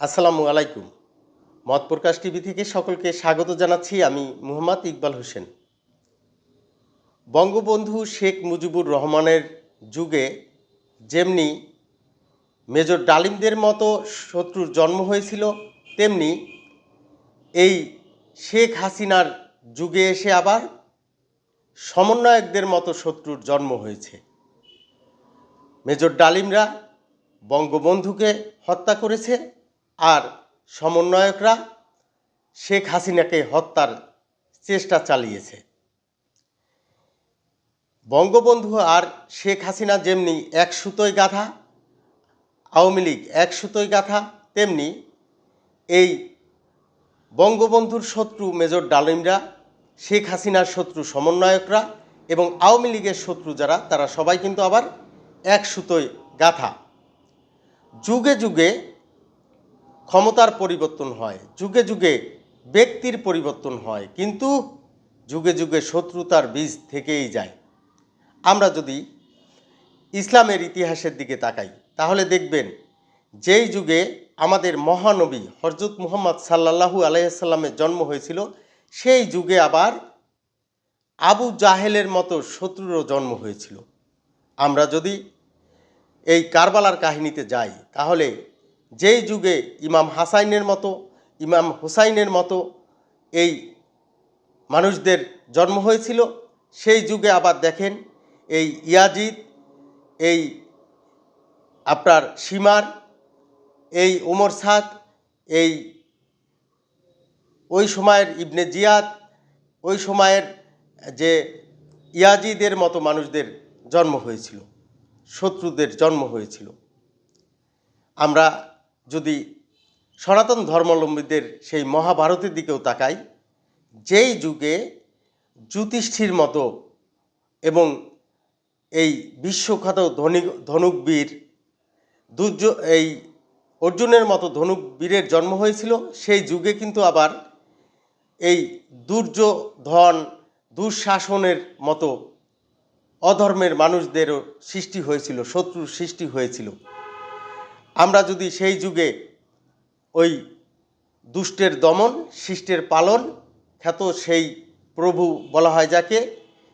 আসসালামু আলাইকুম। মত প্রকাশ টিভি থেকে সকলকে স্বাগত জানাচ্ছি আমি মুহাম্মদ ইকবাল হোসেন। বঙ্গবন্ধু শেখ মুজিবুর রহমানের যুগে যেমনি মেজর ডালিমদের মতো শত্রুর জন্ম হয়েছিল, তেমনি এই শেখ হাসিনার যুগে এসে আবার সমন্বয়কদের মতো শত্রুর জন্ম হয়েছে। মেজর ডালিমরা বঙ্গবন্ধুকে হত্যা করেছে আর সমন্বয়করা শেখ হাসিনাকে হত্যার চেষ্টা চালিয়েছে। বঙ্গবন্ধু আর শেখ হাসিনা যেমনি এক সুতোয় গাথা আওয়ামী লীগ এক সুতোয় গাথা তেমনি এই বঙ্গবন্ধুর শত্রু মেজর ডালিমরা, শেখ হাসিনার শত্রু সমন্বয়করা এবং আওয়ামী লীগের শত্রু যারা, তারা সবাই কিন্তু আবার এক সুতোয় গাথা যুগে যুগে ক্ষমতার পরিবর্তন হয়, যুগে যুগে ব্যক্তির পরিবর্তন হয়, কিন্তু যুগে যুগে শত্রুতার বীজ থেকেই যায়। আমরা যদি ইসলামের ইতিহাসের দিকে তাকাই, তাহলে দেখবেন যেই যুগে আমাদের মহানবী হরজত মুহাম্মদ সাল্লাল্লাহু আলাইসাল্লামের জন্ম হয়েছিল, সেই যুগে আবার আবু জাহেলের মতো শত্রুরও জন্ম হয়েছিল। আমরা যদি এই কারবালার কাহিনীতে যাই, তাহলে যেই যুগে ইমাম হাসাইনের মতো, ইমাম হুসাইনের মতো এই মানুষদের জন্ম হয়েছিল, সেই যুগে আবার দেখেন এই ইয়াজিদ, এই আপনার সীমার এই ওমর সাদ, এই ওই সময়ের ইবনে জিয়াদ, ওই সময়ের যে ইয়াজিদের মতো মানুষদের জন্ম হয়েছিল, শত্রুদের জন্ম হয়েছিল। আমরা যদি সনাতন ধর্মাবলম্বীদের সেই মহাভারতের দিকেও তাকাই, যেই যুগে জ্যোতিষ্ঠির মতো এবং এই বিশ্বখ্যাত ধনী, ধনুকবীর, দুর্য, এই অর্জুনের মতো ধনুকবীরের জন্ম হয়েছিল, সেই যুগে কিন্তু আবার এই দুর্যোধন দুঃশাসনের মতো অধর্মের মানুষদেরও সৃষ্টি হয়েছিল, শত্রুর সৃষ্টি হয়েছিল। আমরা যদি সেই যুগে ওই দুষ্টের দমন, শিষ্টের পালন, খ্যাত সেই প্রভু বলা হয় যাকে,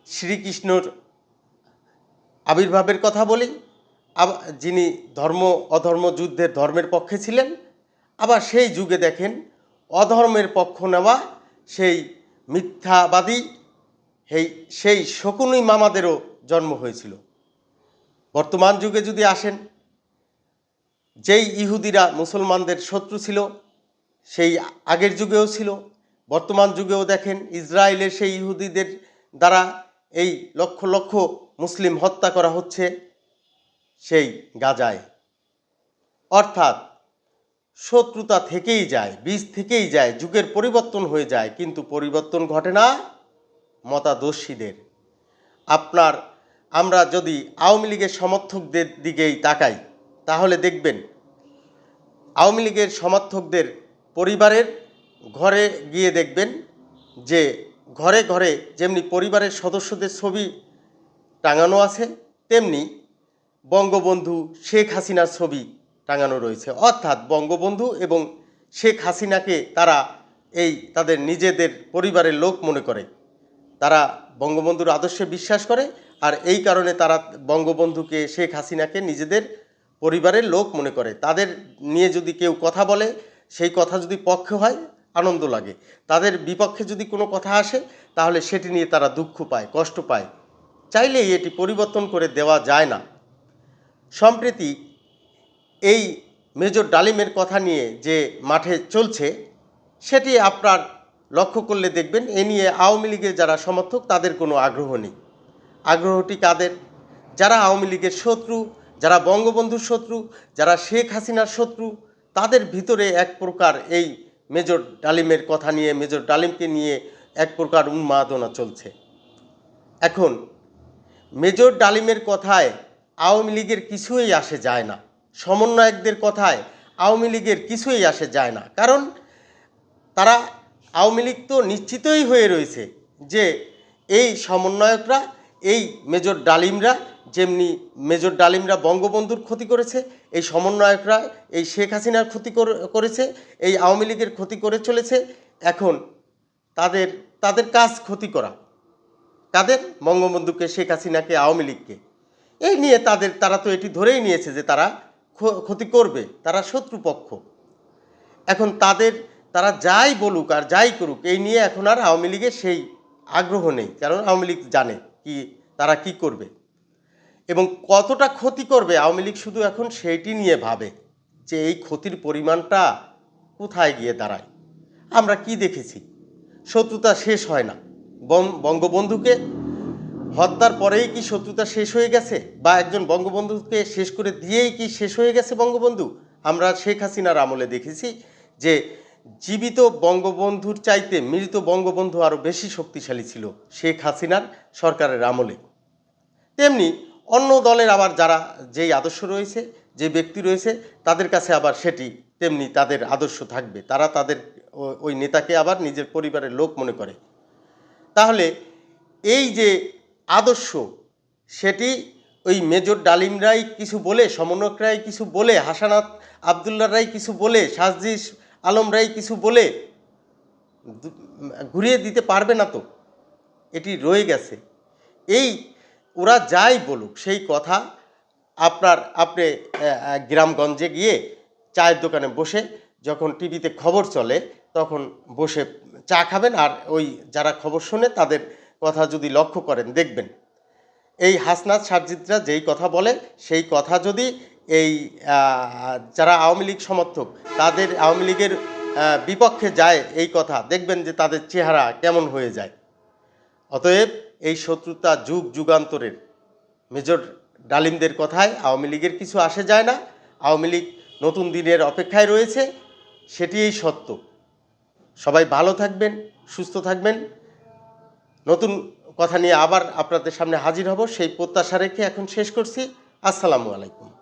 শ্রীকৃষ্ণর আবির্ভাবের কথা বলি যিনি ধর্ম, অধর্ম যুদ্ধের ধর্মের পক্ষে ছিলেন, আবার সেই যুগে দেখেন অধর্মের পক্ষ নেওয়া সেই মিথ্যাবাদী সেই সেই শকুনি মামাদেরও জন্ম হয়েছিল। বর্তমান যুগে যদি আসেন যেই ইহুদিরা মুসলমানদের শত্রু ছিল, সেই আগের যুগেও ছিল, বর্তমান যুগেও দেখেন ইসরায়েলের সেই ইহুদিদের দ্বারা এই লক্ষ লক্ষ মুসলিম হত্যা করা হচ্ছে সেই গাজায়। অর্থাৎ শত্রুতা থেকেই যায়, বীজ থেকেই যায়, যুগের পরিবর্তন হয়ে যায়, কিন্তু পরিবর্তন ঘটে না মতাদর্শীদের। আপনার, আমরা যদি আওয়ামী লীগের সমর্থকদের দিকেই তাকাই তাহলে দেখবেন, আওয়ামী লীগের সমর্থকদের পরিবারের ঘরে গিয়ে দেখবেন যে ঘরে ঘরে যেমনি পরিবারের সদস্যদের ছবি টাঙানো আছে, তেমনি বঙ্গবন্ধু শেখ হাসিনার ছবি টাঙানো রয়েছে। অর্থাৎ বঙ্গবন্ধু এবং শেখ হাসিনাকে তারা এই তাদের নিজেদের পরিবারের লোক মনে করে। তারা বঙ্গবন্ধুর আদর্শে বিশ্বাস করে আর এই কারণে তারা বঙ্গবন্ধুকে, শেখ হাসিনাকে নিজেদের পরিবারের লোক মনে করে। তাদের নিয়ে যদি কেউ কথা বলে, সেই কথা যদি পক্ষে হয়, আনন্দ লাগে। তাদের বিপক্ষে যদি কোনো কথা আসে, তাহলে সেটি নিয়ে তারা দুঃখ পায়, কষ্ট পায়। চাইলেই এটি পরিবর্তন করে দেওয়া যায় না। সম্প্রতি এই মেজর ডালিমের কথা নিয়ে যে মাঠে চলছে, সেটি আপনার লক্ষ্য করলে দেখবেন, এ নিয়ে আওয়ামী লীগের যারা সমর্থক, তাদের কোনো আগ্রহ নেই। আগ্রহটি কাদের? যারা আওয়ামী লীগের শত্রু যারা বঙ্গবন্ধুর শত্রু, যারা শেখ হাসিনার শত্রু, তাদের ভিতরে এক প্রকার এই মেজর ডালিমের কথা নিয়ে, মেজর ডালিমকে নিয়ে এক প্রকার উন্মাদনা চলছে। এখন, মেজর ডালিমের কথায় আওয়ামী লীগের কিছুই আসে যায় না। সমন্বয়কদের কথায় আওয়ামী লীগের কিছুই আসে যায় না। কারণ, তারা আওয়ামী লীগ তো নিশ্চিতই হয়ে রয়েছে যে, এই সমন্বয়করা, এই মেজর ডালিমরা যেমনি মেজর ডালিমরা বঙ্গবন্ধুর ক্ষতি করেছে, এই সমন্বয়করা, এই শেখ হাসিনার ক্ষতি করেছে, এই আওয়ামী লীগের ক্ষতি করে চলেছে, এখন তাদের তাদের কাজ ক্ষতি করা। কাদের বঙ্গবন্ধুকে, শেখ হাসিনাকে, আওয়ামী লীগকে। এই নিয়ে তাদের, তারা তো এটি ধরেই নিয়েছে যে তারা ক্ষতি করবে, তারা শত্রুপক্ষ। এখন তাদের, তারা যাই বলুক আর যাই করুক, এই নিয়ে এখন আর আওয়ামী লীগের সেই আগ্রহ নেই, কারণ আওয়ামী লীগ জানে কি, তারা কি করবে। এবং কতটা ক্ষতি করবে আওয়ামী লীগ শুধু এখন সেইটি নিয়ে ভাবে যে এই ক্ষতির পরিমাণটা কোথায় গিয়ে দাঁড়ায়। আমরা কি দেখেছি? শত্রুতা শেষ হয় না। বঙ্গবন্ধুকে হত্যার পরেই কি শত্রুতা শেষ হয়ে গেছে? বা একজন বঙ্গবন্ধুকে শেষ করে দিয়েই কি শেষ হয়ে গেছে বঙ্গবন্ধু? আমরা শেখ হাসিনার আমলে দেখেছি যে জীবিত বঙ্গবন্ধুর চাইতে মৃত বঙ্গবন্ধু আরও বেশি শক্তিশালী ছিল শেখ হাসিনার সরকারের আমলে। তেমনি অন্য দলের আবার যারা যেই আদর্শ রয়েছে, যে ব্যক্তি রয়েছে, তাদের কাছে আবার সেটি তেমনি তাদের আদর্শ থাকবে। তারা তাদের ওই নেতাকে আবার নিজের পরিবারের লোক মনে করে। তাহলে এই যে আদর্শ, সেটি ওই মেজর ডালিমরাই কিছু বলে সমন্বয়করাই কিছু বলে, হাসানাত আবদুল্লাহ রাই কিছু বলে সাজিস আলম রাই কিছু বলে ঘুরিয়ে দিতে পারবে না তো? এটি রয়ে গেছে। এই ওরা যাই বলুক, সেই কথা আপনার, আপনি গ্রামগঞ্জে গিয়ে চায়ের দোকানে বসে যখন টিভিতে খবর চলে, তখন বসে চা খাবেন আর ওই যারা খবর শোনে তাদের কথা যদি লক্ষ্য করেন দেখবেন। এই হাসনাত সারজিদরা যেই কথা বলে, সেই কথা যদি এই যারা আওয়ামী লীগ সমর্থক, তাদের আওয়ামী লীগের বিপক্ষে যায় এই কথা, দেখবেন যে তাদের চেহারা কেমন হয়ে যায়। অতএব এই শত্রুতা যুগ যুগান্তরের। মেজর ডালিমদের কথায় আওয়ামী লীগের কিছু আসে যায় না। আওয়ামী লীগ নতুন দিনের অপেক্ষায় রয়েছে সেটি এই সত্য। সবাই ভালো থাকবেন, সুস্থ থাকবেন। নতুন কথা নিয়ে আবার আপনাদের সামনে হাজির হব, সেই প্রত্যাশা রেখে এখন শেষ করছি। আসসালামু আলাইকুম।